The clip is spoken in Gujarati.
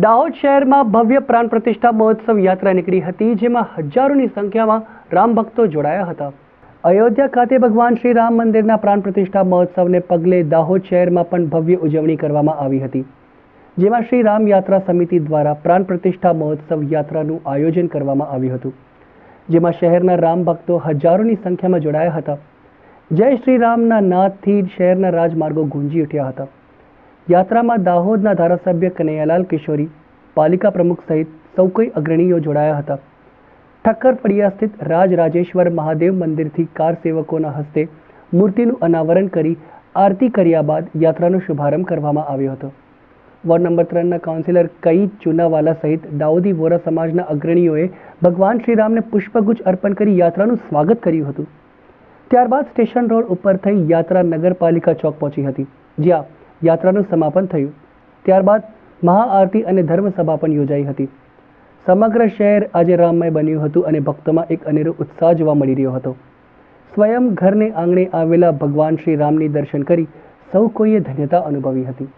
દાહોદ શહેરમાં ભવ્ય પ્રાણ પ્રતિષ્ઠા મહોત્સવ યાત્રા નીકળી હતી, જેમાં હજારોની સંખ્યામાં રામ ભક્તો જોડાયા હતા. અયોધ્યા ખાતે ભગવાન શ્રી રામ મંદિરના પ્રાણ પ્રતિષ્ઠા મહોત્સવને પગલે દાહોદ શહેરમાં પણ ભવ્ય ઉજવણી કરવામાં આવી હતી. જેમાં શ્રી રામ યાત્રા સમિતિ દ્વારા પ્રાણ પ્રતિષ્ઠા મહોત્સવ યાત્રાનું આયોજન કરવામાં આવ્યું હતું. જેમાં શહેરના રામ ભક્તો હજારોની સંખ્યામાં જોડાયા હતા. જય શ્રી રામના નાદથી શહેરના રાજમાર્ગો ગુંજી ઉઠ્યા હતા. યાત્રામાં દાહોદના ધારાસભ્ય કનૈયાલાલ કિશોરી, પાલિકા પ્રમુખ સહિત સૌ કોઈ અગ્રણીઓ જોડાયા હતા. ઠક્કર સ્થિત રાજ રાજેશ્વર મહાદેવ મંદિરથી કાર સેવકોના હસ્તે મૂર્તિનું અનાવરણ કરી આરતી કર્યા બાદ યાત્રાનો શુભારંભ કરવામાં આવ્યો હતો. વોર્ડ નંબર ત્રણના કાઉન્સિલર કઈ ચુનાવાલા સહિત દાઉદી વોરા સમાજના અગ્રણીઓએ ભગવાન શ્રીરામને પુષ્પગુચ્છ અર્પણ કરી યાત્રાનું સ્વાગત કર્યું હતું. ત્યારબાદ સ્ટેશન રોડ ઉપર થઈ યાત્રા નગરપાલિકા ચોક પહોંચી હતી, જ્યાં યાત્રાનું સમાપન થયું. ત્યારબાદ મહાઆરતી અને ધર્મસભા પણ યોજાઈ હતી. સમગ્ર શહેર આજે રામમય બન્યું હતું અને ભક્તોમાં એક અનેરો ઉત્સાહ જોવા મળી રહ્યો હતો. સ્વયં ઘરને આંગણે આવેલા ભગવાન શ્રી રામની દર્શન કરી સૌ કોઈએ ધન્યતા અનુભવી હતી.